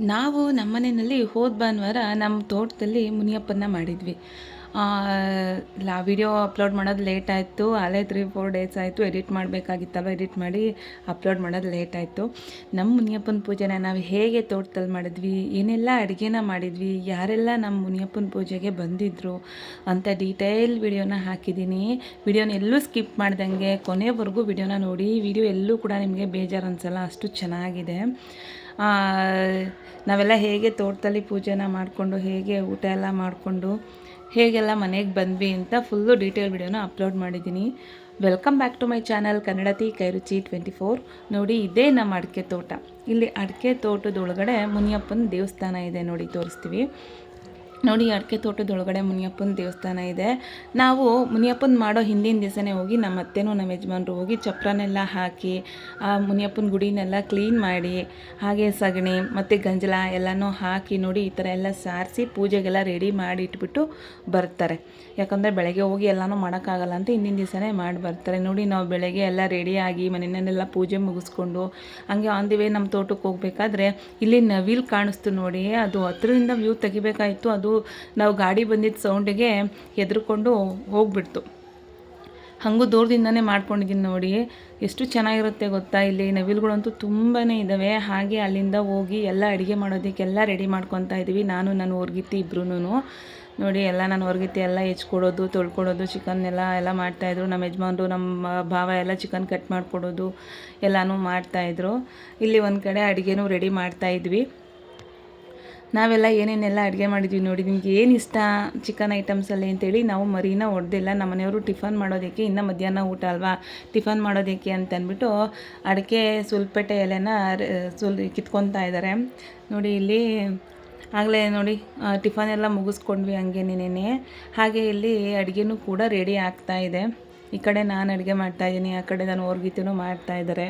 ನಾವು ನಮ್ಮ ಮನೆಯಲ್ಲಿ ಹೋದ ಭಾನುವಾರ ನಮ್ಮ ತೋಟದಲ್ಲಿ ಮುನಿಯಪ್ಪನ ಮಾಡಿದ್ವಿ. ಲಾ, ವಿಡಿಯೋ ಅಪ್ಲೋಡ್ ಮಾಡೋದು ಲೇಟ್ ಆಯಿತು. ಅಲ್ಲೇ ತ್ರೀ ಫೋರ್ ಡೇಸ್ ಆಯಿತು. ಎಡಿಟ್ ಮಾಡಬೇಕಾಗಿತ್ತಲ್ವ? ಎಡಿಟ್ ಮಾಡಿ ಅಪ್ಲೋಡ್ ಮಾಡೋದು ಲೇಟ್ ಆಯಿತು. ನಮ್ಮ ಮುನಿಯಪ್ಪನ ಪೂಜೆನ ನಾವು ಹೇಗೆ ತೋಟದಲ್ಲಿ ಮಾಡಿದ್ವಿ? ಏನೆಲ್ಲ ಅಡುಗೆನ ಮಾಡಿದ್ವಿ? ಯಾರೆಲ್ಲ ನಮ್ಮ ಮುನಿಯಪ್ಪನ ಪೂಜೆಗೆ ಬಂದಿದ್ದರು ಅಂತ ಡೀಟೇಲ್ ವಿಡಿಯೋನ ಹಾಕಿದ್ದೀನಿ. ವಿಡಿಯೋನ ಎಲ್ಲೂ ಸ್ಕಿಪ್ ಮಾಡ್ದಂಗೆ ಕೊನೆವರೆಗೂ ವಿಡಿಯೋನ ನೋಡಿ. ವಿಡಿಯೋ ಎಲ್ಲೂ ಕೂಡ ನಿಮಗೆ ಬೇಜಾರು ಅನ್ಸಲ್ಲ. ಅಷ್ಟು ಚೆನ್ನಾಗಿದೆ. ನಾವೆಲ್ಲ ಹೇಗೆ ತೋಟದಲ್ಲಿ ಪೂಜೆನ ಮಾಡಿಕೊಂಡು, ಹೇಗೆ ಊಟ ಎಲ್ಲ ಮಾಡಿಕೊಂಡು, ಹೇಗೆಲ್ಲ ಮನೆಗೆ ಬಂದ್ವಿ ಅಂತ ಫುಲ್ಲು ಡೀಟೇಲ್ ವಿಡಿಯೋನ ಅಪ್ಲೋಡ್ ಮಾಡಿದ್ದೀನಿ. Welcome back to my channel Kannadathi Kairuchi twenty four ನೋಡಿ, ಇದೇ ನಮ್ಮ ಅಡಿಕೆ ತೋಟ. ಇಲ್ಲಿ ಅಡಿಕೆ ತೋಟದೊಳಗಡೆ ಮುನಿಯಪ್ಪನ ದೇವಸ್ಥಾನ ಇದೆ ನೋಡಿ, ತೋರಿಸ್ತೀವಿ. ನೋಡಿ, ಅಡಿಕೆ ತೋಟದೊಳಗಡೆ ಮುನಿಯಪ್ಪನ ದೇವಸ್ಥಾನ ಇದೆ. ನಾವು ಮುನಿಯಪ್ಪನ ಮಾಡೋ ಹಿಂದಿನ ದಿವಸನೇ ಹೋಗಿ ನಮ್ಮ ಅತ್ತೆನೂ ನಮ್ಮ ಯಜಮಾನರು ಹೋಗಿ ಚಪ್ರನೆಲ್ಲ ಹಾಕಿ, ಆ ಮುನಿಯಪ್ಪನ ಗುಡಿನೆಲ್ಲ ಕ್ಲೀನ್ ಮಾಡಿ, ಹಾಗೆ ಸಗಣಿ ಮತ್ತು ಗಂಜಲ ಎಲ್ಲನೂ ಹಾಕಿ ನೋಡಿ, ಈ ಥರ ಎಲ್ಲ ಸಾರಿಸಿ ಪೂಜೆಗೆಲ್ಲ ರೆಡಿ ಮಾಡಿ ಇಟ್ಬಿಟ್ಟು ಬರ್ತಾರೆ. ಯಾಕಂದರೆ ಬೆಳಗ್ಗೆ ಹೋಗಿ ಎಲ್ಲನೂ ಮಾಡೋಕ್ಕಾಗಲ್ಲ ಅಂತ ಹಿಂದಿನ ದಿವಸನೇ ಮಾಡಿ ಬರ್ತಾರೆ. ನೋಡಿ ನಾವು ಬೆಳಗ್ಗೆ ಎಲ್ಲ ರೆಡಿಯಾಗಿ ಮನೆಯನ್ನೆಲ್ಲ ಪೂಜೆ ಮುಗಿಸ್ಕೊಂಡು ಹಂಗೆ ಆನ್ ದಿ ವೇ ನಮ್ಮ ತೋಟಕ್ಕೆ ಹೋಗಬೇಕಾದ್ರೆ ಇಲ್ಲಿ ನವಿಲ್ ಕಾಣಿಸ್ತು ನೋಡಿ. ಅದು ಹತ್ರದಿಂದ ವ್ಯೂ ತೆಗಿಬೇಕಾಯಿತು. ಅದು ನಾವು ಗಾಡಿ ಬಂದಿದ್ದ ಸೌಂಡಿಗೆ ಹೆದರ್ಕೊಂಡು ಹೋಗ್ಬಿಡ್ತು. ಹಾಗೂ ದೂರದಿಂದನೇ ಮಾಡ್ಕೊಂಡಿದ್ದೀನಿ ನೋಡಿ. ಎಷ್ಟು ಚೆನ್ನಾಗಿರುತ್ತೆ ಗೊತ್ತಾ? ಇಲ್ಲಿ ನವಿಲುಗಳಂತೂ ತುಂಬಾ ಇದ್ದಾವೆ ಹಾಗೆ ಅಲ್ಲಿಂದ ಹೋಗಿ ಎಲ್ಲ ಅಡುಗೆ ಮಾಡೋದಕ್ಕೆಲ್ಲ ರೆಡಿ ಮಾಡ್ಕೊತಾ ಇದ್ದೀವಿ ನಾನು ನಾನು ಹೊರ್ಗಿತ್ತಿ ಇಬ್ರು ನೋಡಿ, ಎಲ್ಲ ನಾನು ಹೊರಗಿತ್ತು ಎಲ್ಲ ಹೆಚ್ಕೊಡೋದು, ತೊಳ್ಕೊಡೋದು ಚಿಕನ್ ಎಲ್ಲ ಎಲ್ಲ ಮಾಡ್ತಾಯಿದ್ರು. ನಮ್ಮ ಯಜಮಾನ್ರು, ನಮ್ಮ ಭಾವ ಎಲ್ಲ ಚಿಕನ್ ಕಟ್ ಮಾಡಿಕೊಡೋದು, ಎಲ್ಲನೂ ಮಾಡ್ತಾಯಿದ್ರು. ಇಲ್ಲಿ ಒಂದು ಕಡೆ ಅಡುಗೆನೂ ರೆಡಿ ಮಾಡ್ತಾಯಿದ್ವಿ. ನಾವೆಲ್ಲ ಏನೇನೆಲ್ಲ ಅಡುಗೆ ಮಾಡಿದ್ವಿ ನೋಡಿ, ನಿಮ್ಗೆ ಏನು ಇಷ್ಟ ಚಿಕನ್ ಐಟಮ್ಸಲ್ಲಿ ಅಂತೇಳಿ ನಾವು ಮರಿನ ಹೊಡೆದಿಲ್ಲ ನಮ್ಮ ಮನೆಯವರು ಟಿಫನ್ ಮಾಡೋದಕ್ಕೆ ಇನ್ನು ಮಧ್ಯಾಹ್ನ ಊಟ ಅಲ್ವಾ? ಟಿಫನ್ ಮಾಡೋದಕ್ಕೆ ಅಂತ ಅಂದ್ಬಿಟ್ಟು ಅಡಿಕೆ, ಸುಲ್ಪೇಟೆ ಎಲೆನ ಸುಲ್ ಕಿತ್ಕೊತಾ ಇದ್ದಾರೆ ನೋಡಿ, ಇಲ್ಲಿ ಆಗಲೇ ನೋಡಿ ಟಿಫನ್ ಎಲ್ಲ ಮುಗಿಸ್ಕೊಂಡ್ವಿ ಹಂಗೆ ನೆನೆ ಹಾಗೆ ಇಲ್ಲಿ ಅಡುಗೆನೂ ಕೂಡ ರೆಡಿ ಆಗ್ತಾ ಇದೆ. ಈ ಕಡೆ ನಾನು ಅಡುಗೆ ಮಾಡ್ತಾಯಿದ್ದೀನಿ ಆ ಕಡೆ ನಾನು ಓರ್ಗಿತಿನೂ ಮಾಡ್ತಾಯಿದ್ದಾರೆ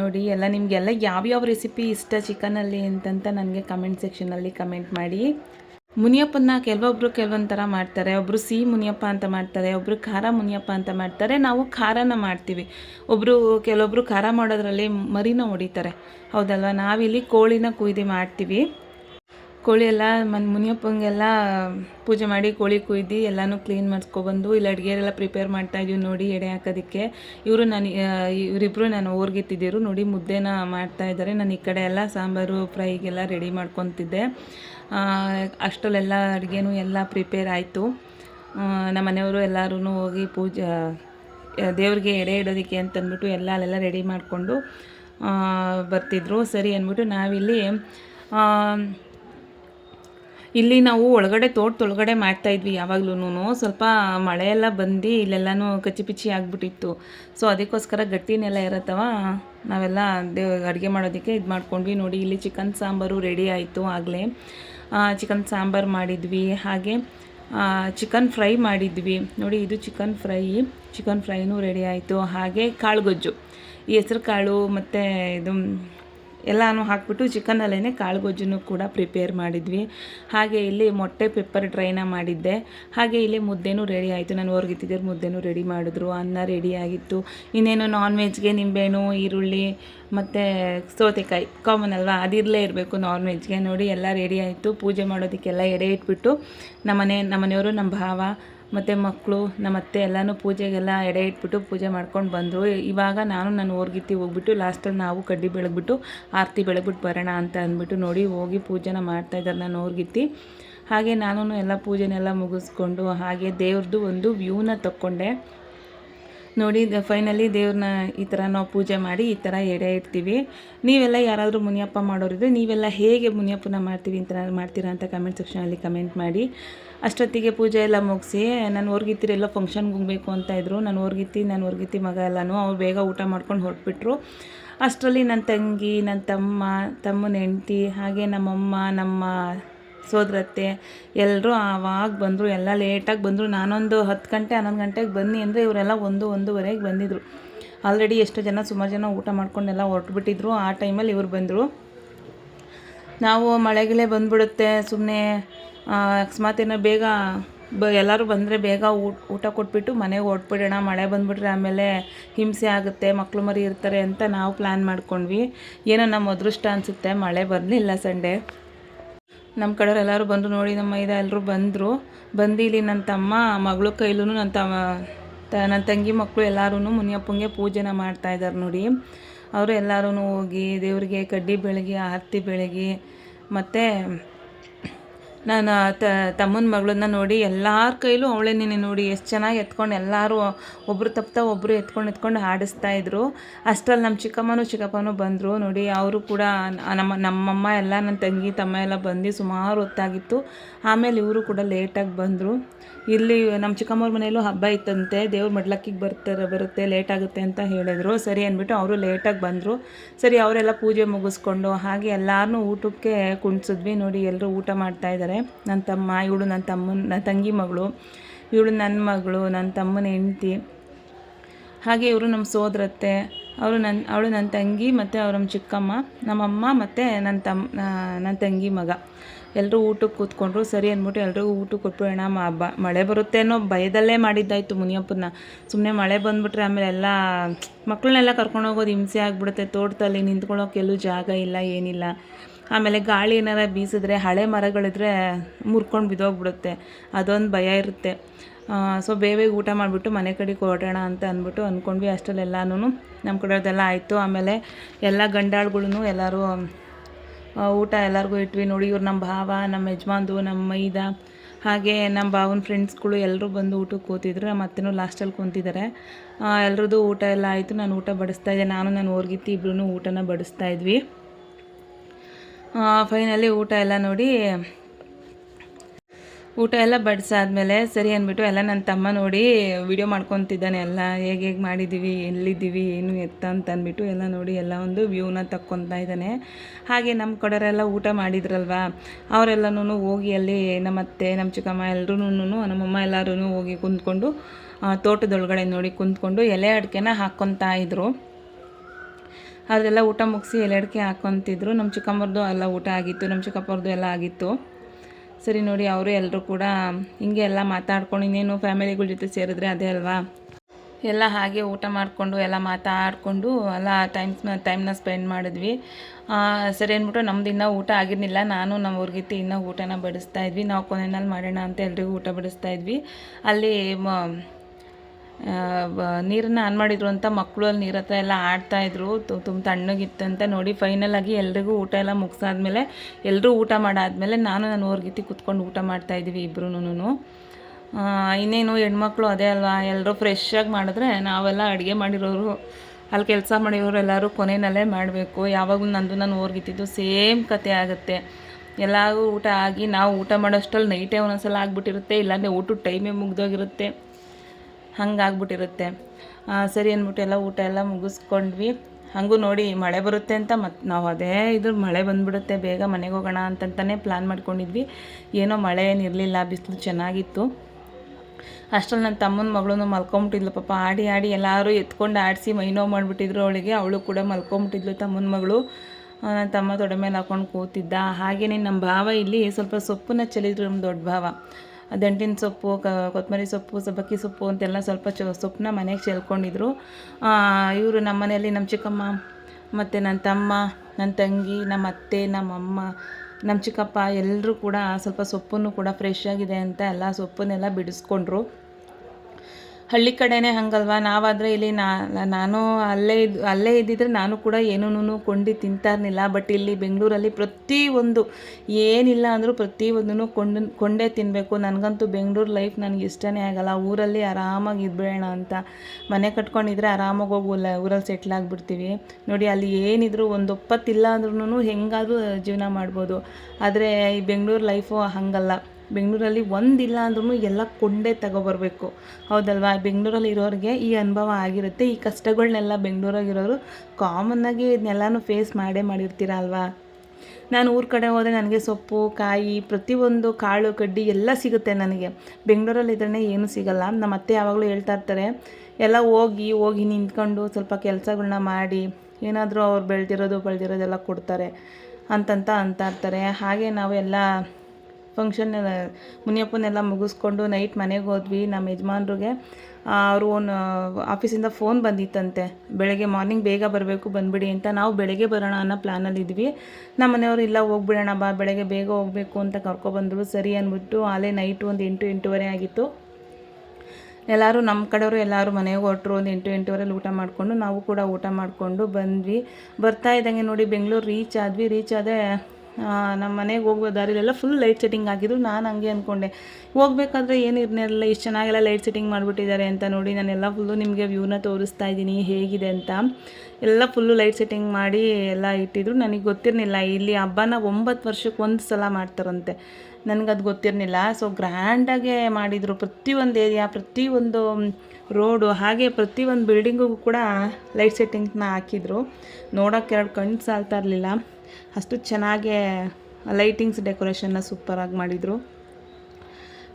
ನೋಡಿ, ಎಲ್ಲ ನಿಮಗೆಲ್ಲ ಯಾವ್ಯಾವ ರೆಸಿಪಿ ಇಷ್ಟ ಚಿಕನಲ್ಲಿ ಅಂತಂತ ನನಗೆ ಕಮೆಂಟ್ ಸೆಕ್ಷನಲ್ಲಿ ಕಮೆಂಟ್ ಮಾಡಿ. ಮುನಿಯಪ್ಪನ ಕೆಲವೊಬ್ರು ಕೆಲವೊಂದು ಥರ ಮಾಡ್ತಾರೆ. ಒಬ್ಬರು ಸಿಹಿ ಮುನಿಯಪ್ಪ ಅಂತ ಮಾಡ್ತಾರೆ ಒಬ್ಬರು ಖಾರ ಮುನಿಯಪ್ಪ ಅಂತ ಮಾಡ್ತಾರೆ. ನಾವು ಖಾರನ ಮಾಡ್ತೀವಿ. ಒಬ್ಬರು ಕೆಲವೊಬ್ಬರು ಖಾರ ಮಾಡೋದ್ರಲ್ಲಿ ಮರಿನ ಹೊಡಿತಾರೆ. ಹೌದಲ್ವಾ? ನಾವಿಲ್ಲಿ ಕೋಳಿನ ಕುಯ್ದು ಮಾಡ್ತೀವಿ. ಕೋಳಿ ಎಲ್ಲ ಮನ್, ಮುನಿಯಪ್ಪಂಗೆಲ್ಲ ಪೂಜೆ ಮಾಡಿ ಕೋಳಿ ಕುಯ್ದು ಎಲ್ಲಾನು ಕ್ಲೀನ್ ಮಾಡಿಸ್ಕೊಬಂದು ಇಲ್ಲಿ ಅಡುಗೆಲ್ಲ ಪ್ರಿಪೇರ್ ಮಾಡ್ತಾ ಇದೀವಿ ನೋಡಿ ಎಡೆ ಹಾಕೋದಕ್ಕೆ. ಇವರು ನಾನು ಇವರಿಬ್ಬರು ನಾನು ಓರ್ಗಿತ್ತಿದ್ದಿರು ನೋಡಿ ಮುದ್ದೆನ ಮಾಡ್ತಾ ಇದ್ದಾರೆ ನಾನು ಈ ಕಡೆ ಎಲ್ಲ ಸಾಂಬಾರು, ಫ್ರೈಗೆಲ್ಲ ರೆಡಿ ಮಾಡ್ಕೊತಿದ್ದೆ. ಅಷ್ಟರಲ್ಲೆಲ್ಲ ಅಡುಗೆನೂ ಎಲ್ಲ ಪ್ರಿಪೇರ್ ಆಯಿತು. ನಮ್ಮ ಮನೆಯವರು ಎಲ್ಲರೂ ಹೋಗಿ ಪೂಜೆ ದೇವ್ರಿಗೆ ಎಡೆ ಇಡೋದಕ್ಕೆ ಅಂತಂದ್ಬಿಟ್ಟು ಎಲ್ಲ ಅಲ್ಲೆಲ್ಲ ರೆಡಿ ಮಾಡಿಕೊಂಡು ಬರ್ತಿದ್ರು. ಸರಿ ಅಂದ್ಬಿಟ್ಟು ನಾವಿಲ್ಲಿ ಇಲ್ಲಿ ನಾವು ಒಳಗಡೆ ತೋಟದೊಳಗಡೆ ಮಾಡ್ತಾ ಇದ್ವಿ ಯಾವಾಗ್ಲೂ ಸ್ವಲ್ಪ ಮಳೆ ಎಲ್ಲ ಬಂದು ಇಲ್ಲೆಲ್ಲನೂ ಕಚ್ಚಿ ಪಿಚ್ಚಿ ಆಗಿಬಿಟ್ಟಿತ್ತು. ಸೊ ಅದಕ್ಕೋಸ್ಕರ ಗಟ್ಟಿನೆಲ್ಲ ಇರತ್ತವ? ನಾವೆಲ್ಲ ಅಡುಗೆ ಮಾಡೋದಕ್ಕೆ ಇದು ಮಾಡ್ಕೊಂಡ್ವಿ. ನೋಡಿ, ಇಲ್ಲಿ ಚಿಕನ್ ಸಾಂಬಾರು ರೆಡಿ ಆಯಿತು ಆಗಲೇ. ಚಿಕನ್ ಸಾಂಬಾರು ಮಾಡಿದ್ವಿ. ಹಾಗೆ ಚಿಕನ್ ಫ್ರೈ ಮಾಡಿದ್ವಿ. ನೋಡಿ, ಇದು ಚಿಕನ್ ಫ್ರೈ. ಚಿಕನ್ ಫ್ರೈನೂ ರೆಡಿ ಆಯಿತು. ಹಾಗೆ ಕಾಳುಗೊಜ್ಜು. ಈ ಹೆಸ್ರು ಕಾಳು ಮತ್ತು ಇದು ಎಲ್ಲನೂ ಹಾಕ್ಬಿಟ್ಟು ಚಿಕನಲ್ಲೇ ಕಾಳುಗೊಜ್ಜನ್ನು ಕೂಡ ಪ್ರಿಪೇರ್ ಮಾಡಿದ್ವಿ. ಹಾಗೆ ಇಲ್ಲಿ ಮೊಟ್ಟೆ, ಪೆಪ್ಪರ್ ಡ್ರೈನ ಮಾಡಿದ್ದೆ. ಹಾಗೆ ಇಲ್ಲಿ ಮುದ್ದೆನೂ ರೆಡಿ ಆಯಿತು. ನಾನು ಹೊರ್ಗಿತ್ತಿದ್ದರು ಮುದ್ದೆನೂ ರೆಡಿ ಮಾಡಿದ್ರು. ಅನ್ನ ರೆಡಿ ಆಗಿತ್ತು. ಇನ್ನೇನು ನಾನ್ ವೆಜ್ಗೆ ನಿಂಬೆಹಣ್ಣು, ಈರುಳ್ಳಿ ಮತ್ತು ಸೌತೆಕಾಯಿ ಕಾಮನ್ ಅಲ್ವಾ? ಅದಿರಲೇ ಇರಬೇಕು ನಾನ್ ವೆಜ್ಗೆ ನೋಡಿ, ಎಲ್ಲ ರೆಡಿ ಆಯಿತು. ಪೂಜೆ ಮಾಡೋದಕ್ಕೆಲ್ಲ ಎಡೆ ಇಟ್ಬಿಟ್ಟು ನಮ್ಮನೆ, ನಮ್ಮನೆಯವರು, ನಮ್ಮ ಭಾವ ಮತ್ತು ಮಕ್ಕಳು, ನಮ್ಮ ಅತ್ತೆ ಎಲ್ಲನೂ ಪೂಜೆಗೆಲ್ಲ ಎಡೆ ಇಟ್ಬಿಟ್ಟು ಪೂಜೆ ಮಾಡ್ಕೊಂಡು ಬಂದರು. ಇವಾಗ ನಾನು ನನ್ನ ಹೋರ್ಗಿತ್ತಿ ಹೋಗ್ಬಿಟ್ಟು ಲಾಸ್ಟಲ್ಲಿ ನಾವು ಕಡ್ಡಿ ಬೆಳಗ್ಬಿಟ್ಟು, ಆರತಿ ಬೆಳಗ್ಬಿಟ್ಟು ಬರೋಣ ಅಂತ ಅಂದ್ಬಿಟ್ಟು ನೋಡಿ ಹೋಗಿ ಪೂಜೆನ ಮಾಡ್ತಾಯಿದ್ದಾರೆ ನಾನು ಹೋರ್ಗಿತ್ತಿ ಹಾಗೆ ನಾನು ಎಲ್ಲ ಪೂಜೆನೆಲ್ಲ ಮುಗಿಸ್ಕೊಂಡು ಹಾಗೆ ದೇವ್ರದ್ದು ಒಂದು ವ್ಯೂನ ತಕ್ಕೊಂಡೆ. ನೋಡಿ ಫೈನಲಿ ದೇವ್ರನ್ನ ಈ ಥರ ನಾವು ಪೂಜೆ ಮಾಡಿ ಈ ಥರ ಎಡೆ ಇಡ್ತೀವಿ. ನೀವೆಲ್ಲ ಯಾರಾದರೂ ಮುನಿಯಪ್ಪ ಮಾಡೋರಿದ್ರೆ ನೀವೆಲ್ಲ ಹೇಗೆ ಮುನಿಯಪ್ಪನ ಮಾಡ್ತೀವಿ ಅಂತ ಮಾಡ್ತೀರಾ ಅಂತ ಕಮೆಂಟ್ ಸೆಕ್ಷನಲ್ಲಿ ಕಮೆಂಟ್ ಮಾಡಿ. ಅಷ್ಟೊತ್ತಿಗೆ ಪೂಜೆ ಎಲ್ಲ ಮುಗಿಸಿ, ನಾನು ಹೊರ್ಗಿತ್ತಿರೆಲ್ಲ ಫಂಕ್ಷನ್ಗೆ ಹೋಗಬೇಕು ಅಂತ ಇದ್ರು. ನಾನು ಹೊರ್ಗಿತ್ತಿ ನಾನು ಹೊರ್ಗಿತ್ತಿ ಮಗ ಎಲ್ಲನೂ ಅವ್ರು ಬೇಗ ಊಟ ಮಾಡ್ಕೊಂಡು ಹೊರಟ್ಬಿಟ್ರು. ಅಷ್ಟರಲ್ಲಿ ನನ್ನ ತಂಗಿ ನನ್ನ ತಮ್ಮ, ತಮ್ಮನ ಹೆಂಡ್ತಿ, ಹಾಗೆ ನಮ್ಮಮ್ಮ, ನಮ್ಮ ಸೋದರತ್ತೆ. ಎಲ್ಲರೂ ಆವಾಗ ಬಂದರು, ಎಲ್ಲ ಲೇಟಾಗಿ ಬಂದರು. ನಾನೊಂದು ಹತ್ತು ಗಂಟೆ, ಹನ್ನೊಂದು ಗಂಟೆಗೆ ಬನ್ನಿ ಅಂದರೆ ಇವರೆಲ್ಲ ಒಂದು, ಒಂದೂವರೆಗೆ ಬಂದಿದ್ದರು ಆಲ್ರೆಡಿ ಎಷ್ಟೋ ಜನ, ಸುಮಾರು ಜನ ಊಟ ಮಾಡ್ಕೊಂಡೆಲ್ಲ ಹೊರಟ್ಬಿಟ್ಟಿದ್ರು. ಆ ಟೈಮಲ್ಲಿ ಇವರು ಬಂದರು. ನಾವು ಮಳೆಗಿಳೆ ಬಂದ್ಬಿಡುತ್ತೆ. ಸುಮ್ಮನೆ ಅಕಸ್ಮಾತ್ ಏನೋ ಬೇಗ ಬ, ಎಲ್ಲರೂ ಬಂದರೆ ಬೇಗ ಊಟ ಊಟ ಕೊಟ್ಬಿಟ್ಟು ಮನೆಗೆ ಹೊರ್ಟ್ಬಿಡೋಣ. ಮಳೆ ಬಂದುಬಿಟ್ರೆ ಆಮೇಲೆ ಹಿಂಸೆ ಆಗುತ್ತೆ ಮಕ್ಕಳು ಮರಿ ಇರ್ತಾರೆ ಅಂತ ನಾವು ಪ್ಲ್ಯಾನ್ ಮಾಡ್ಕೊಂಡ್ವಿ. ಏನೋ ನಮ್ಮ ಅದೃಷ್ಟ ಅನಿಸುತ್ತೆ. ಮಳೆ ಬರಲಿಲ್ಲ ಸಂಡೇ. ನಮ್ಮ ಕಡೆಯವ್ರು ಎಲ್ಲರೂ ಬಂದು ನೋಡಿ, ನಮ್ಮ ಇದು ಎಲ್ಲರೂ ಬಂದರು. ಬಂದು ಇಲ್ಲಿ ನನ್ನ ತಮ್ಮ, ಮಗಳ ಕೈಲೂ ನನ್ನ ತಮ್ಮ, ತ ನನ್ನ ತಂಗಿ ಮಕ್ಕಳು ಎಲ್ಲರೂ ಮುನಿಯಪ್ಪಂಗೆ ಪೂಜೆನ ಮಾಡ್ತಾ ಇದ್ದಾರೆ ನೋಡಿ. ಅವರು ಎಲ್ಲರೂ ಹೋಗಿ ದೇವರಿಗೆ ಕಡ್ಡಿ ಬೆಳಗ್ಗೆ ಆರತಿ ಬೆಳಗ್ಗೆ ಮತ್ತು ನಾನು ತ, ತಮ್ಮನ ಮಗಳನ್ನ ನೋಡಿ ಎಲ್ಲರ ಕೈಲೂ ಅವಳೇ ನೋಡಿ ಎಷ್ಟು ಚೆನ್ನಾಗಿ ಎತ್ಕೊಂಡು ಎಲ್ಲರೂ ಒಬ್ಬರು ತಪ್ತಾ ಒಬ್ಬರು ಎತ್ಕೊಂಡು ಎತ್ಕೊಂಡು ಆಡಿಸ್ತಾ ಇದ್ರು. ಅಷ್ಟರಲ್ಲಿ ನಮ್ಮ ಚಿಕ್ಕಮ್ಮನೂ ಚಿಕ್ಕಪ್ಪನೂ ಬಂದರು. ನೋಡಿ ಅವರು ಕೂಡ ನಮ್ಮ, ನಮ್ಮಮ್ಮ ಎಲ್ಲ ನನ್ನ ತಂಗಿ, ತಮ್ಮ ಎಲ್ಲ ಬಂದು ಸುಮಾರು ಹೊತ್ತಾಗಿತ್ತು. ಆಮೇಲೆ ಇವರು ಕೂಡ ಲೇಟಾಗಿ ಬಂದರು. ಇಲ್ಲಿ ನಮ್ಮ ಚಿಕ್ಕಮ್ಮವ್ರ ಮನೆಯಲ್ಲೂ ಹಬ್ಬ ಇತ್ತಂತೆ, ದೇವ್ರ ಮಡ್ಲಕ್ಕಿಗೆ ಬರ್ತಾರೆ, ಬರುತ್ತೆ ಲೇಟ್ ಆಗುತ್ತೆ ಅಂತ ಹೇಳಿದರು. ಸರಿ ಅಂದ್ಬಿಟ್ಟು ಅವರು ಲೇಟಾಗಿ ಬಂದರು. ಸರಿ, ಅವರೆಲ್ಲ ಪೂಜೆ ಮುಗಿಸ್ಕೊಂಡು ಹಾಗೆ ಎಲ್ಲರನ್ನೂ ಊಟಕ್ಕೆ ಕುಣಿಸಿದ್ವಿ. ನೋಡಿ ಎಲ್ಲರೂ ಊಟ ಮಾಡ್ತಾ ಇದ್ದಾರೆ ನನ್ನ ತಮ್ಮ, ಇವಳು ನನ್ನ ತಮ್ಮನ ನನ್ನ ತಂಗಿ ಮಗಳು, ಇವಳು ನನ್ನ ಮಗಳು ನನ್ನ ತಮ್ಮನ ಹೆಂಡ್ತಿ. ಹಾಗೆ ಇವರು ನಮ್ಮ ಸೋದರತ್ತೆ. ಅವರು ನನ್ನ ಅವಳು ನನ್ನ ತಂಗಿ ಮತ್ತು ಅವ್ರ ನಮ್ಮ ಚಿಕ್ಕಮ್ಮ, ನಮ್ಮಮ್ಮ ಮತ್ತು ನನ್ನ ತಮ್ಮ ನನ್ನ ತಂಗಿ ಮಗ. ಎಲ್ಲರೂ ಊಟಕ್ಕೆ ಕೂತ್ಕೊಂಡ್ರು, ಸರಿ ಅಂದ್ಬಿಟ್ಟು ಎಲ್ರಿಗೂ ಊಟಕ್ಕೆ ಕೊಟ್ಬಿಡೋಣ ಬ, ಮಳೆ ಬರುತ್ತೆ ಅನ್ನೋ ಭಯದಲ್ಲೇ ಮಾಡಿದ್ದಾಯಿತು ಮುನಿಯಪ್ಪನ ಸುಮ್ಮನೆ ಮಳೆ ಬಂದುಬಿಟ್ರೆ ಆಮೇಲೆ ಎಲ್ಲ ಮಕ್ಕಳನ್ನೆಲ್ಲ ಕರ್ಕೊಂಡು ಹೋಗೋದು ಹಿಂಸೆ ಆಗಿಬಿಡುತ್ತೆ. ತೋಟದಲ್ಲಿ ನಿಂತ್ಕೊಳ್ಳೋಕೆ ಎಲ್ಲೂ ಜಾಗ ಇಲ್ಲ, ಏನಿಲ್ಲ. ಆಮೇಲೆ ಗಾಳಿ ಏನಾರ ಬೀಸಿದ್ರೆ, ಹಳೆ ಮರಗಳಿದ್ರೆ ಮುರ್ಕೊಂಡು ಬಿದ್ದೋಗ್ಬಿಡುತ್ತೆ. ಅದೊಂದು ಭಯ ಇರುತ್ತೆ. ಸೊ ಬೇಗ ಊಟ ಮಾಡಿಬಿಟ್ಟು ಮನೆ ಕಡೆಗೆ ಹೊರಡೋಣ ಅಂತ ಅಂದ್ಬಿಟ್ಟು ಅಂದ್ಕೊಂಡ್ವಿ ಅಷ್ಟರಲ್ಲೆಲ್ಲನೂ ನಮ್ಮ ಕಡೆಯವ್ರದ್ದೆಲ್ಲ ಆಯಿತು. ಆಮೇಲೆ ಎಲ್ಲ ಗಂಡಾಳುಗಳೂ ಎಲ್ಲರೂ ಊಟ ಎಲ್ಲರಿಗೂ ಇಟ್ವಿ. ನೋಡಿ, ಇವ್ರು ನಮ್ಮ ಭಾವ ನಮ್ಮ ಯಜಮಾನ್ದು ನಮ್ಮ ಮೈದ, ಹಾಗೆ ನಮ್ಮ ಭಾವನ ಫ್ರೆಂಡ್ಸ್ಗಳು ಎಲ್ಲರೂ ಬಂದು ಊಟಕ್ಕೆ ಕೂತಿದ್ರು ನಮ್ಮ ಅತ್ತೆನೂ ಲಾಸ್ಟಲ್ಲಿ ಕೂತಿದ್ದಾರೆ ಎಲ್ರದ್ದು ಊಟ ಎಲ್ಲ ಆಯಿತು. ನಾನು ಊಟ ಬಡಿಸ್ತಾ ಇದ್ದೆ. ನಾನು ನನ್ನ ಓರ್ಗಿತ್ತಿ ಇಬ್ಬರೂ ಊಟನ ಬಡಿಸ್ತಾ ಇದ್ವಿ. ಫೈನಲಿ ಊಟ ಎಲ್ಲ ನೋಡಿ ಊಟ ಎಲ್ಲ ಬಡಿಸಾದ್ಮೇಲೆ ಸರಿ ಅಂದ್ಬಿಟ್ಟು ಎಲ್ಲ ನನ್ನ ತಮ್ಮ ನೋಡಿ ವಿಡಿಯೋ ಮಾಡ್ಕೊತಿದ್ದಾನೆ ಎಲ್ಲ, ಹೇಗೆ ಹೇಗೆ ಮಾಡಿದ್ದೀವಿ ಎಲ್ಲಿದ್ದೀವಿ, ಏನು ಎತ್ತ ಅಂತ ಅಂದ್ಬಿಟ್ಟು ಎಲ್ಲ ನೋಡಿ ಎಲ್ಲ ಒಂದು ವ್ಯೂನ ತಕ್ಕೊತಾ ಇದ್ದಾನೆ. ಹಾಗೆ ನಮ್ಮ ಕಡೆಯವರೆಲ್ಲ ಊಟ ಮಾಡಿದ್ರಲ್ವಾ ಅವರೆಲ್ಲನೂ ಹೋಗಿ ಅಲ್ಲಿ ನಮ್ಮ ಅತ್ತೆ, ನಮ್ಮ ಚಿಕ್ಕಮ್ಮ ಎಲ್ಲರೂ ನಮ್ಮಮ್ಮ ಎಲ್ಲರೂ ಹೋಗಿ ಕುಂತ್ಕೊಂಡು ತೋಟದೊಳಗಡೆ ನೋಡಿ ಕುಂತ್ಕೊಂಡು ಎಲೆ ಅಡಿಕೆನ ಹಾಕ್ಕೊತಾ ಇದ್ರು. ಅದೆಲ್ಲ ಊಟ ಮುಗಿಸಿ ಎಲೆ ಅಡಿಕೆ ಹಾಕ್ಕೊತಿದ್ರು. ನಮ್ಮ ಚಿಕ್ಕಮ್ಮರದು ಎಲ್ಲ ಊಟ ಆಗಿತ್ತು, ನಮ್ಮ ಚಿಕ್ಕಪ್ಪರದು ಎಲ್ಲ ಆಗಿತ್ತು. ಸರಿ ನೋಡಿ, ಅವರು ಎಲ್ಲರೂ ಕೂಡ ಹಿಂಗೆ ಎಲ್ಲ ಮಾತಾಡ್ಕೊಂಡು ಇನ್ನೇನು ಫ್ಯಾಮಿಲಿಗಳ ಜೊತೆ ಸೇರಿದ್ರೆ ಅದೇ ಅಲ್ವಾ? ಎಲ್ಲ ಹಾಗೆ ಊಟ ಮಾಡಿಕೊಂಡು, ಎಲ್ಲ ಮಾತಾಡಿಕೊಂಡು ಎಲ್ಲ ಟೈಮ್ಸ್ನ ಟೈಮ್ನ ಸ್ಪೆಂಡ್ ಮಾಡಿದ್ವಿ. ಸರಿ ಅಂದ್ಬಿಟ್ಟು ನಮ್ದು ಇನ್ನೂ ಊಟ ಆಗಿರಲಿಲ್ಲ. ನಾನು ನಮ್ಮ ಊರ್ಗಿತ್ತಿ ಇನ್ನೂ ಊಟನ ಬಡಿಸ್ತಾ ಇದ್ವಿ. ನಾವು ಕೊನೆಯಲ್ಲಿ ಮಾಡೋಣ ಅಂತ ಎಲ್ರಿಗೂ ಊಟ ಬಡಿಸ್ತಾ ಇದ್ವಿ. ಅಲ್ಲಿ ನೀರನ್ನ ಆನ್ ಮಾಡಿದ್ರು ಅಂತ ಮಕ್ಕಳು ಅಲ್ಲಿ ನೀರ ಹತ್ರ ಎಲ್ಲ ಆಡ್ತಾಯಿದ್ರು ತುಂಬ ಅಂತ ನೋಡಿ ಫೈನಲ್ ಆಗಿ ಎಲ್ರಿಗೂ ಊಟ ಎಲ್ಲ ಮುಗಿಸಾದ್ಮೇಲೆ ಎಲ್ಲರೂ ಊಟ ಮಾಡಾದ್ಮೇಲೆ ನಾನು ನನ್ನ ಊರ್ಗಿತ್ತಿ ಕುತ್ಕೊಂಡು ಊಟ ಮಾಡ್ತಾಯಿದ್ವಿ ಇಬ್ಬರೂ ಇನ್ನೇನು ಹೆಣ್ಮಕ್ಳು ಅದೇ ಅಲ್ವಾ? ಎಲ್ಲರೂ ಫ್ರೆಶ್ಶಾಗಿ ಮಾಡಿದ್ರೆ ನಾವೆಲ್ಲ ಅಡುಗೆ ಮಾಡಿರೋರು, ಅಲ್ಲಿ ಕೆಲಸ ಮಾಡಿರೋರು ಎಲ್ಲರೂ ಕೊನೆಯಲ್ಲೇ ಮಾಡಬೇಕು. ಯಾವಾಗಲೂ ನಂದು ನಾನು ಊರ್ಗಿತ್ತಿದ್ದು ಸೇಮ್ ಕತೆ ಆಗುತ್ತೆ. ಎಲ್ಲರೂ ಊಟ ಆಗಿ ನಾವು ಊಟ ಮಾಡೋಷ್ಟರಲ್ಲಿ ನೈಟೇ ಒಂದೊಂದ್ಸಲ ಆಗಿಬಿಟ್ಟಿರುತ್ತೆ, ಇಲ್ಲಾಂದರೆ ಊಟದ ಟೈಮೇ ಮುಗ್ದೋಗಿರುತ್ತೆ. ಹಂಗಾಗ್ಬಿಟ್ಟಿರುತ್ತೆ. ಸರಿ ಅಂದ್ಬಿಟ್ಟು ಎಲ್ಲ ಊಟ ಎಲ್ಲ ಮುಗಿಸ್ಕೊಂಡ್ವಿ. ಹಾಗೂ ನೋಡಿ ಮಳೆ ಬರುತ್ತೆ ಅಂತ ಮತ್ತು ನಾವು ಅದೇ ಇದು ಮಳೆ ಬಂದುಬಿಡುತ್ತೆ, ಬೇಗ ಮನೆಗೆ ಹೋಗೋಣ ಅಂತಂತಲೇ ಪ್ಲ್ಯಾನ್ ಮಾಡ್ಕೊಂಡಿದ್ವಿ. ಏನೋ ಮಳೆ ಏನಿರಲಿಲ್ಲ ಬಿಸಿಲು ಚೆನ್ನಾಗಿತ್ತು. ಅಷ್ಟರಲ್ಲಿ ನನ್ನ ತಮ್ಮನ ಮಗಳೂ ಮಲ್ಕೊಂಬಿಟ್ಟಿದ್ಲು ಪಾಪ. ಆಡಿ ಆಡಿ ಎಲ್ಲರೂ ಎತ್ಕೊಂಡು ಆಡಿಸಿ ಮೈನೋ ಮಾಡಿಬಿಟ್ಟಿದ್ರು ಅವಳಿಗೆ. ಅವಳು ಕೂಡ ಮಲ್ಕೊಂಬಿಟ್ಟಿದ್ಲು ತಮ್ಮನ ಮಗಳು. ನನ್ನ ತಮ್ಮ ತೊಡೆ ಮೇಲೆ ಹಾಕೊಂಡು ಕೂತಿದ್ದ. ಹಾಗೆಯೇ ನಮ್ಮ ಭಾವ ಇಲ್ಲಿ ಸ್ವಲ್ಪ ಸೊಪ್ಪನ್ನ ಚೆಲ್ಲಿದ್ರು ನಮ್ಮ ದೊಡ್ಡ ಭಾವ. ದಂಟಿನ ಸೊಪ್ಪು ಕೊತ್ತಂಬರಿ ಸೊಪ್ಪು, ಸಬ್ಬಕ್ಕಿ ಸೊಪ್ಪು ಅಂತೆಲ್ಲ ಸ್ವಲ್ಪ ಚ, ಸೊಪ್ಪನ್ನ ಮನೆಗೆ ಚೆಲ್ಕೊಂಡಿದ್ರು. ಇವರು ನಮ್ಮ ಮನೆಯಲ್ಲಿ ನಮ್ಮ ಚಿಕ್ಕಮ್ಮ ಮತ್ತು ನನ್ನ ತಮ್ಮ, ನನ್ನ ತಂಗಿ, ನಮ್ಮ ಅತ್ತೆ ನಮ್ಮಮ್ಮ ನಮ್ಮ ಚಿಕ್ಕಪ್ಪ ಎಲ್ಲರೂ ಕೂಡ ಸ್ವಲ್ಪ ಸೊಪ್ಪನ್ನು ಕೂಡ ಫ್ರೆಶ್ ಆಗಿದೆ ಅಂತ ಎಲ್ಲ ಸೊಪ್ಪನ್ನೆಲ್ಲ ಬಿಡಿಸ್ಕೊಂಡ್ರು. ಹಳ್ಳಿ ಕಡೆನೇ ಹಂಗಲ್ವಾ? ನಾವಾದರೆ ಇಲ್ಲಿ ನಾನು ಅಲ್ಲೇ ಇದ್ದು ಅಲ್ಲೇ ಇದ್ದಿದ್ರೆ ನಾನು ಕೂಡ ಏನೂ ಕೊಂಡು ತಿಂತಾ ಇರಲಿಲ್ಲ. ಬಟ್ ಇಲ್ಲಿ ಬೆಂಗಳೂರಲ್ಲಿ ಪ್ರತಿಯೊಂದು ಏನಿಲ್ಲ ಅಂದರೂ ಪ್ರತಿಯೊಂದನ್ನು ಕೊಂಡು, ಕೊಂಡೇ ತಿನ್ನಬೇಕು ನನಗಂತೂ ಬೆಂಗಳೂರು ಲೈಫ್ ನನಗೆ ಇಷ್ಟನೇ ಆಗಲ್ಲ. ಊರಲ್ಲಿ ಆರಾಮಾಗಿ ಇದ್ಬಿಡೋಣ ಅಂತ. ಮನೆ ಕಟ್ಕೊಂಡಿದ್ರೆ ಆರಾಮಾಗಿ ಹೋಗಿ ಊರಲ್ಲಿ ಸೆಟ್ಲ್ ಆಗಿಬಿಡ್ತೀವಿ. ನೋಡಿ, ಅಲ್ಲಿ ಏನಿದ್ರು ಒಂದು ಒಪ್ಪತ್ತಿಲ್ಲ ಅಂದ್ರೂ ಹೆಂಗಾದರೂ ಜೀವನ ಮಾಡ್ಬೋದು. ಆದರೆ ಈ ಬೆಂಗಳೂರು ಲೈಫು ಹಾಗಲ್ಲ. ಬೆಂಗಳೂರಲ್ಲಿ ಒಂದಿಲ್ಲ ಅಂದ್ರೂ ಎಲ್ಲ ಕೊಂಡೇ ತಗೊಬರ್ಬೇಕು. ಹೌದಲ್ವಾ? ಬೆಂಗಳೂರಲ್ಲಿ ಇರೋರಿಗೆ ಈ ಅನುಭವ ಆಗಿರುತ್ತೆ. ಈ ಕಷ್ಟಗಳನ್ನೆಲ್ಲ ಬೆಂಗಳೂರಾಗಿರೋರು ಕಾಮನ್ನಾಗಿ ಇದನ್ನೆಲ್ಲನೂ ಫೇಸ್ ಮಾಡೇ ಮಾಡಿರ್ತೀರ ಅಲ್ವಾ? ನಾನು ಊರ ಕಡೆ ಹೋದರೆ ನನಗೆ ಸೊಪ್ಪು, ಕಾಯಿ, ಪ್ರತಿಯೊಂದು ಕಾಳು, ಕಡ್ಡಿ ಎಲ್ಲ ಸಿಗುತ್ತೆ ನನಗೆ. ಬೆಂಗಳೂರಲ್ಲಿ ಇದ್ರೆ ಏನೂ ಸಿಗಲ್ಲ. ನಮ್ಮ ಅತ್ತೆ ಯಾವಾಗಲೂ ಹೇಳ್ತಾ ಇರ್ತಾರೆ, ಎಲ್ಲ ಹೋಗಿ ಹೋಗಿ ನಿಂತ್ಕೊಂಡು ಸ್ವಲ್ಪ ಕೆಲಸಗಳನ್ನ ಮಾಡಿ, ಏನಾದರೂ ಅವ್ರು ಬೆಳೆದಿರೋದು, ಬೆಳೆದಿರೋದೆಲ್ಲ ಕೊಡ್ತಾರೆ ಅಂತಂತ ಅಂತ ಇರ್ತಾರೆ. ಹಾಗೆ ನಾವು ಎಲ್ಲ ಫಂಕ್ಷನ್ ಮುನಿಯಪ್ಪನೆಲ್ಲ ಮುಗಿಸ್ಕೊಂಡು ನೈಟ್ ಮನೆಗೆ ಹೋದ್ವಿ ನಮ್ಮ ಯಜಮಾನ್ರಿಗೆ. ಅವರು ಒಂದು ಆಫೀಸಿಂದ ಫೋನ್ ಬಂದಿತ್ತಂತೆ. ಬೆಳಗ್ಗೆ ಮಾರ್ನಿಂಗ್ ಬೇಗ ಬರಬೇಕು ಬಂದ್ಬಿಡಿ ಅಂತ ನಾವು ಬೆಳಗ್ಗೆ ಬರೋಣ ಅನ್ನೋ ಪ್ಲ್ಯಾನಲ್ಲಿ ಇದ್ವಿ. ನಮ್ಮ ಮನೆಯವರು ಇಲ್ಲ ಹೋಗ್ಬಿಡೋಣ ಬಾ ಬೆಳಗ್ಗೆ ಬೇಗ ಹೋಗಬೇಕು ಅಂತ ಕರ್ಕೊಬಂದರು ಸರಿ ಅಂದ್ಬಿಟ್ಟು ಅಲ್ಲೇ ನೈಟ್ ಒಂದು ಎಂಟು ಎಂಟೂವರೆ ಆಗಿತ್ತು. ಎಲ್ಲರೂ ನಮ್ಮ ಕಡೆಯವರು ಎಲ್ಲರೂ ಮನೆಗೆ ಹೊರಟರು ಒಂದು ಎಂಟು ಎಂಟೂವರೆಲ್ಲಿ ಊಟ ಮಾಡಿಕೊಂಡು ನಾವು ಕೂಡ ಊಟ ಮಾಡಿಕೊಂಡು ಬಂದ್ವಿ. ಬರ್ತಾ ಇದ್ದಂಗೆ ನೋಡಿ ಬೆಂಗಳೂರು ರೀಚ್ ಆದ್ವಿ. ರೀಚ್ ಆದೆ ಆ, ನಮ್ಮ ಮನೆಗೆ ಹೋಗುವ ದಾರಿಲೆಲ್ಲ ಫುಲ್ ಲೈಟ್ ಸೆಟ್ಟಿಂಗ್ ಆಗಿದ್ರು ನಾನು ಹಂಗೆ ಅಂದ್ಕೊಂಡೆ ಹೋಗ್ಬೇಕಾದ್ರೆ ಏನು ಇರಲಿಲ್ಲ, ಇಷ್ಟು ಚೆನ್ನಾಗೆಲ್ಲ ಲೈಟ್ ಸೆಟ್ಟಿಂಗ್ ಮಾಡಿಬಿಟ್ಟಿದ್ದಾರೆ ಅಂತ ನೋಡಿ ನಾನೆಲ್ಲ ಫುಲ್ಲು ನಿಮಗೆ ವ್ಯೂನ ತೋರಿಸ್ತಾ ಇದ್ದೀನಿ, ಹೇಗಿದೆ ಅಂತ. ಎಲ್ಲ ಫುಲ್ಲು ಲೈಟ್ ಸೆಟ್ಟಿಂಗ್ ಮಾಡಿ ಎಲ್ಲ ಇಟ್ಟಿದ್ರು. ನನಗೆ ಗೊತ್ತಿರಲಿಲ್ಲ, ಇಲ್ಲಿ ಹಬ್ಬನ ಒಂಬತ್ತು ವರ್ಷಕ್ಕೆ ಒಂದು ಸಲ ಮಾಡ್ತಾರಂತೆ. ನನಗದು ಗೊತ್ತಿರಲಿಲ್ಲ. ಸೊ ಗ್ರ್ಯಾಂಡಾಗೆ ಮಾಡಿದರು. ಪ್ರತಿಯೊಂದು ಏರಿಯಾ ಪ್ರತಿಯೊಂದು ರೋಡು ಹಾಗೆ ಪ್ರತಿಯೊಂದು ಬಿಲ್ಡಿಂಗಿಗೂ ಕೂಡ ಲೈಟ್ ಸೆಟ್ಟಿಂಗ್ಸ್ನ ಹಾಕಿದ್ರು. ನೋಡೋಕ್ಕೆ ಎರಡು ಕಣ್ಣು ಸಾಲ್ತಾ ಇರಲಿಲ್ಲ. ಅಷ್ಟು ಚೆನ್ನಾಗೇ ಲೈಟಿಂಗ್ಸ್ ಡೆಕೋರೇಷನ್ನ ಸೂಪರಾಗಿ ಮಾಡಿದರು.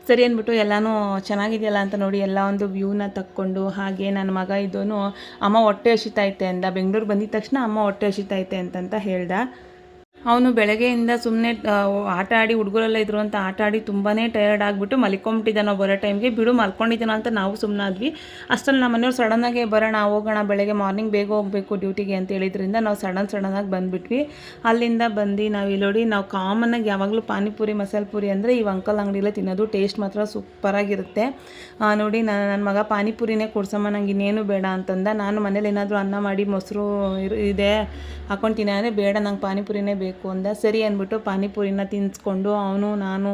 ಸರಿ ಅಂದ್ಬಿಟ್ಟು ಎಲ್ಲನೂ ಚೆನ್ನಾಗಿದೆಯಲ್ಲ ಅಂತ ನೋಡಿ ಎಲ್ಲ ಒಂದು ವ್ಯೂನ ತಕ್ಕೊಂಡು ಹಾಗೆ ನನ್ನ ಮಗ ಇದೋನು ಅಮ್ಮ ಹೊಟ್ಟೆ ಹಸಿತೈತೆ ಅಂದ. ಬೆಂಗಳೂರು ಬಂದಿದ ತಕ್ಷಣ ಅಮ್ಮ ಹೊಟ್ಟೆ ಹಸಿತೈತೆ ಅಂತಂತ ಹೇಳ್ದ. ಅವನು ಬೆಳಗ್ಗೆಯಿಂದ ಸುಮ್ಮನೆ ಆಟ ಆಡಿ ಹುಡುಗರೆಲ್ಲ ಇದ್ರು ಅಂತ ಆಟ ಆಡಿ ತುಂಬಾ ಟಯರ್ಡ್ ಆಗಿಬಿಟ್ಟು ಮಲ್ಕೊಂಬಿಟ್ಟಿದ್ದಾನೆ ಬರೋ ಟೈಮ್ಗೆ ಬಿಡು, ಮಲ್ಕೊಂಡಿದ್ದಾನ ಅಂತ ನಾವು ಸುಮ್ಮನಾದ್ವಿ ಅಷ್ಟರಲ್ಲಿ ನಮ್ಮ ಮನೆಯವ್ರು ಸಡನ್ನಾಗೆ ಬರೋಣ, ಹೋಗೋಣ, ಬೆಳಗ್ಗೆ ಮಾರ್ನಿಂಗ್ ಬೇಗ ಹೋಗಬೇಕು ಡ್ಯೂಟಿಗೆ ಅಂತ ಹೇಳಿದ್ರಿಂದ ನಾವು ಸಡನ್ ಸಡನ್ನಾಗಿ ಬಂದುಬಿಟ್ವಿ. ಅಲ್ಲಿಂದ ಬಂದು ನಾವು ಇಲ್ಲಿ ನೋಡಿ, ನಾವು ಕಾಮನ್ನಾಗಿ ಯಾವಾಗಲೂ ಪಾನಿಪುರಿ, ಮಸಾಲೆ ಪುರಿ ಅಂದರೆ ಈ ಅಂಕಲ್ ಅಂಗಡಿಯಲ್ಲೇ ತಿನ್ನೋದು ಟೇಸ್ಟ್ ಮಾತ್ರ ಸೂಪರಾಗಿರುತ್ತೆ ನೋಡಿ ನಾನು ನನ್ನ ಮಗ ಪಾನಿಪುರಿನೇ ಕೊಡ್ಸಮ್ಮ, ನಂಗೆ ಇನ್ನೇನು ಬೇಡ ಅಂತಂದ. ನಾನು ಮನೇಲಿ ಏನಾದರೂ ಅನ್ನ ಮಾಡಿ ಮೊಸರು ಇದೆ ಹಾಕ್ಕೊಂಡು ಅಂದರೆ ಬೇಡ, ನಂಗೆ ಪಾನಿಪುರಿನೇ ಬೇಕು ಅಂದ. ಸರಿ ಅಂದ್ಬಿಟ್ಟು ಪಾನಿಪುರಿನ ತಿನ್ನಿಸ್ಕೊಂಡು ಅವನು, ನಾನು,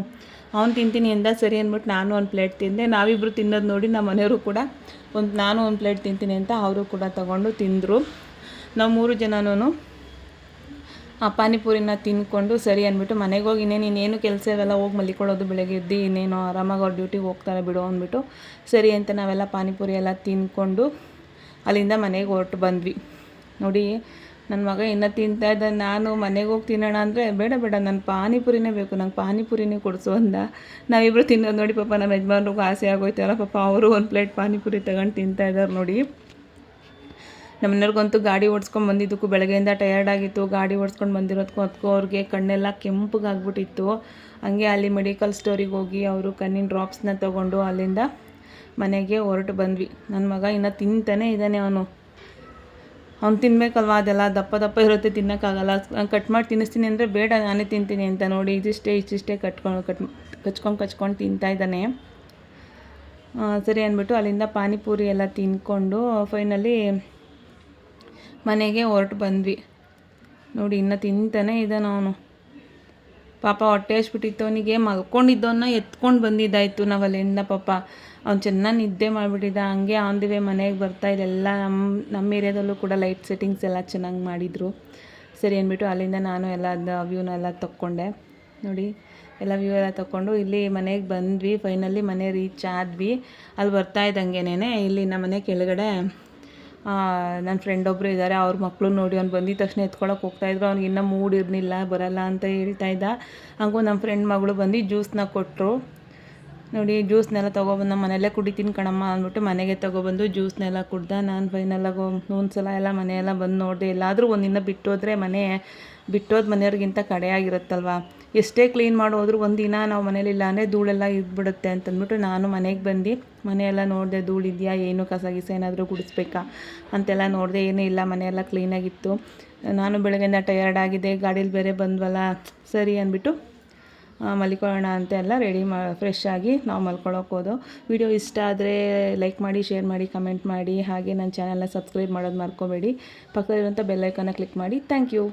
ಅವ್ನು ತಿಂತೀನಿ ಅಂದ. ಸರಿ ಅಂದ್ಬಿಟ್ಟು ನಾನು ಒಂದು ಪ್ಲೇಟ್ ತಿಂದೆ. ನಾವಿಬ್ಬರು ತಿನ್ನೋದು ನೋಡಿ ನಮ್ಮ ಮನೆಯವರು ಕೂಡ ಒಂದು, ನಾನು ಒಂದು ಪ್ಲೇಟ್ ತಿಂತೀನಿ ಅಂತ ಅವರು ಕೂಡ ತಗೊಂಡು ತಿಂದರು. ನಾವು ಮೂರು ಜನನೂ ಆ ಪಾನಿಪುರಿನ ತಿನ್ಕೊಂಡು ಸರಿ ಅಂದ್ಬಿಟ್ಟು ಮನೆಗೆ ಹೋಗಿ ಇನ್ನೇನು ಇನ್ನೇನು ಕೆಲಸ ಇವೆಲ್ಲ ಹೋಗಿ ಮಲ್ಕೊಳ್ಳೋದು, ಬೆಳಗ್ಗೆ ಎದ್ದು ಇನ್ನೇನು ಆರಾಮಾಗಿ ಅವ್ರ ಡ್ಯೂಟಿಗೆ ಹೋಗ್ತಾರೆ ಬಿಡು ಅಂದ್ಬಿಟ್ಟು ಸರಿ ಅಂತ ನಾವೆಲ್ಲ ಪಾನಿಪುರಿ ಎಲ್ಲ ತಿನ್ಕೊಂಡು ಅಲ್ಲಿಂದ ಮನೆಗೆ ಹೊರಟು ಬಂದ್ವಿ. ನೋಡಿ ನನ್ನ ಮಗ ಇನ್ನು ತಿಂತಾ ಇದ್ದ ನಾನು ಮನೆಗೆ ಹೋಗಿ ತಿನ್ನೋಣ ಅಂದರೆ, ಬೇಡ ಬೇಡ, ನಾನು ಪಾನಿಪುರಿನೇ ಬೇಕು, ನಂಗೆ ಪಾನಿಪುರಿನೇ ಕೊಡಿಸು ಅಂದ. ನಾವಿಬ್ಬರು ತಿನ್ನೋದು ನೋಡಿ, ಪಾಪ ನಮ್ಮ ಯಜಮಾನ್ರಿಗೂ ಆಸೆ ಆಗೋಯ್ತಲ್ಲ ಪಾಪ ಅವರು ಒಂದು ಪ್ಲೇಟ್ ಪಾನಿಪುರಿ ತಗೊಂಡು ತಿಂತಾ ಇದ್ದಾರೆ ನೋಡಿ. ನಮ್ಮ ಮನೆಯವ್ರಿಗಂತೂ ಗಾಡಿ ಓಡಿಸ್ಕೊಂಡು ಬಂದಿದ್ದಕ್ಕೂ ಬೆಳಗ್ಗೆಯಿಂದ ಟಯರ್ಡ್ ಆಗಿತ್ತು. ಗಾಡಿ ಓಡಿಸ್ಕೊಂಡು ಬಂದಿರೋದಕ್ಕೂ ಅದಕ್ಕೂ ಅವ್ರಿಗೆ ಕಣ್ಣೆಲ್ಲ ಕೆಂಪಗಾಗ್ಬಿಟ್ಟಿತ್ತು ಹಂಗೆ ಅಲ್ಲಿ ಮೆಡಿಕಲ್ ಸ್ಟೋರಿಗೆ ಹೋಗಿ ಅವರು ಕಣ್ಣಿನ ಡ್ರಾಪ್ಸ್ನ ತೊಗೊಂಡು ಅಲ್ಲಿಂದ ಮನೆಗೆ ಹೊರಟು ಬಂದ್ವಿ. ನನ್ನ ಮಗ ಇನ್ನೂ ತಿಂತಾನೆ ಇದ್ದಾನೆ ಅವನು. ಅವ್ನು ತಿನ್ಬೇಕಲ್ವಾ? ಅದೆಲ್ಲ ದಪ್ಪ ದಪ್ಪ ಇರುತ್ತೆ, ತಿನ್ನೋಕ್ಕಾಗಲ್ಲ. ಕಟ್ ಮಾಡಿ ತಿನ್ನಿಸ್ತೀನಿ ಅಂದರೆ ಬೇಡ, ನಾನೇ ತಿಂತೀನಿ ಅಂತ ನೋಡಿ ಇದಿಷ್ಟೇ, ಇಷ್ಟಿಷ್ಟೇ ಕಟ್ಕೊಂಡು, ಕಟ್ ಕಚ್ಕೊಂಡು ಕಚ್ಕೊಂಡು ತಿಂತಾ ಇದ್ದಾನೆ. ಸರಿ ಅಂದ್ಬಿಟ್ಟು ಅಲ್ಲಿಂದ ಪಾನಿಪುರಿ ಎಲ್ಲ ತಿನ್ಕೊಂಡು ಫೈನಲಿ ಮನೆಗೆ ಹೊರಟು ಬಂದ್ವಿ. ನೋಡಿ, ಇನ್ನು ತಿಂತಾನೆ ಇದ್ದಾನೆ ಅವನು. ಪಾಪ ಹೊಟ್ಟೆ ಹಚ್ಬಿಟ್ಟಿತ್ತು ಅವನಿಗೆ ಮಲ್ಕೊಂಡಿದ್ದವನ್ನ ಎತ್ಕೊಂಡು ಬಂದಿದ್ದಾಯಿತು ನಾವು ಅಲ್ಲಿಂದ ಪಾಪ. ಅವ್ನು ಚೆನ್ನಾಗಿ ನಿದ್ದೆ ಮಾಡಿಬಿಟ್ಟಿದ್ದ. ಹಂಗೆ ಆನ್ ದಿ ವೇ ಮನೆಗೆ ಬರ್ತಾ ಇದೆಲ್ಲ ನಮ್ಮ ನಮ್ಮ ಏರಿಯಾದಲ್ಲೂ ಕೂಡ ಲೈಟ್ ಸೆಟ್ಟಿಂಗ್ಸ್ ಎಲ್ಲ ಚೆನ್ನಾಗಿ ಮಾಡಿದರು. ಸರಿ ಅಂದ್ಬಿಟ್ಟು ಅಲ್ಲಿಂದ ನಾನು ಎಲ್ಲ ವ್ಯೂನ ವ್ಯೂನೆಲ್ಲ ತಕ್ಕೊಂಡೆ. ನೋಡಿ, ಎಲ್ಲ ವ್ಯೂ ಎಲ್ಲ ತಗೊಂಡು ಇಲ್ಲಿ ಮನೆಗೆ ಬಂದ್ವಿ. ಫೈನಲಿ ಮನೆ ರೀಚ್ ಆದ್ವಿ. ಅಲ್ಲಿ ಬರ್ತಾ ಇದ್ದಂಗೆನೇ ಇಲ್ಲಿ ನಮ್ಮ ಮನೆ ಕೆಳಗಡೆ ನನ್ನ ಫ್ರೆಂಡ್ ಒಬ್ಬರು ಇದ್ದಾರೆ ಅವ್ರ ಮಕ್ಕಳು ನೋಡಿ, ಅವ್ನು ಬಂದಿದ ತಕ್ಷಣ ಎತ್ಕೊಳಕ್ಕೆ ಹೋಗ್ತಾಯಿದ್ರು ಅವ್ನಿಗೆ ಇನ್ನೂ ಮೂಡ್ ಇರಲಿಲ್ಲ, ಬರಲ್ಲ ಅಂತ ಹೇಳ್ತಾ ಇದ್ದ. ಹಂಗೂ ನಮ್ಮ ಫ್ರೆಂಡ್ ಮಗಳು ಬಂದು ಜ್ಯೂಸ್ನ ಕೊಟ್ಟರು ನೋಡಿ, ಜ್ಯೂಸ್ನೆಲ್ಲ ತೊಗೊಬಂದು ನಮ್ಮ ಮನೆಯಲ್ಲೇ ಕುಡಿತೀನಿ ಕಣಮ್ಮ ಅಂದ್ಬಿಟ್ಟು ಮನೆಗೆ ತೊಗೊಬಂದು ಜ್ಯೂಸ್ನೆಲ್ಲ ಕುಡ್ದ ನಾನು ಫೈನಲಾಗಿ ಒಂದು ಸಲ ಎಲ್ಲ ಮನೆಯೆಲ್ಲ ಬಂದು ನೋಡಿದೆ. ಎಲ್ಲಾದರೂ ಒಂದಿನ ಬಿಟ್ಟೋದ್ರೆ ಮನೆ, ಬಿಟ್ಟೋದ ಮನೆಯವ್ರಿಗಿಂತ ಕಡೆಯಾಗಿರುತ್ತಲ್ವ? ಎಷ್ಟೇ ಕ್ಲೀನ್ ಮಾಡೋದ್ರು ಒಂದಿನ ನಾವು ಮನೇಲಿಲ್ಲ ಅಂದರೆ ಧೂಳೆಲ್ಲ ಇದ್ಬಿಡುತ್ತೆ ಅಂತಂದ್ಬಿಟ್ಟು ನಾನು ಮನೆಗೆ ಬಂದು ಮನೆಯೆಲ್ಲ ನೋಡಿದೆ, ಧೂಳಿದೆಯಾ, ಏನು ಕಸ ಗಿಸ ಏನಾದರೂ ಗುಡಿಸ್ಬೇಕಾ ಅಂತೆಲ್ಲ ನೋಡಿದೆ. ಏನೂ ಇಲ್ಲ, ಮನೆಯೆಲ್ಲ ಕ್ಲೀನಾಗಿತ್ತು ನಾನು ಬೆಳಗ್ಗೆಯಿಂದ ಟಯರ್ಡ್ ಆಗಿದೆ, ಗಾಡೀಲಿ ಬೇರೆ ಬಂದ್ವಲ್ಲ, ಸರಿ ಅಂದ್ಬಿಟ್ಟು ಮಲ್ಕೊಳ್ಳೋಣ ಅಂತ ಎಲ್ಲ ರೆಡಿ ಮಾ ಫ್ರೆಶ್ ಆಗಿ ನಾವು ಮಲ್ಕೊಳ್ಳೋಕೆ ಹೋದೋ. ವಿಡಿಯೋ ಇಷ್ಟ ಆದರೆ ಲೈಕ್ ಮಾಡಿ ಶೇರ್ ಮಾಡಿ ಕಮೆಂಟ್ ಮಾಡಿ, ಹಾಗೆ ನನ್ನ ಚಾನಲ್ನ ಸಬ್ಸ್ಕ್ರೈಬ್ ಮಾಡೋದು ಮರ್ಕೋಬೇಡಿ. ಪಕ್ಕದಲ್ಲಿರುವಂಥ ಬೆಲ್ಲೈಕನ್ನ ಕ್ಲಿಕ್ ಮಾಡಿ. Thank you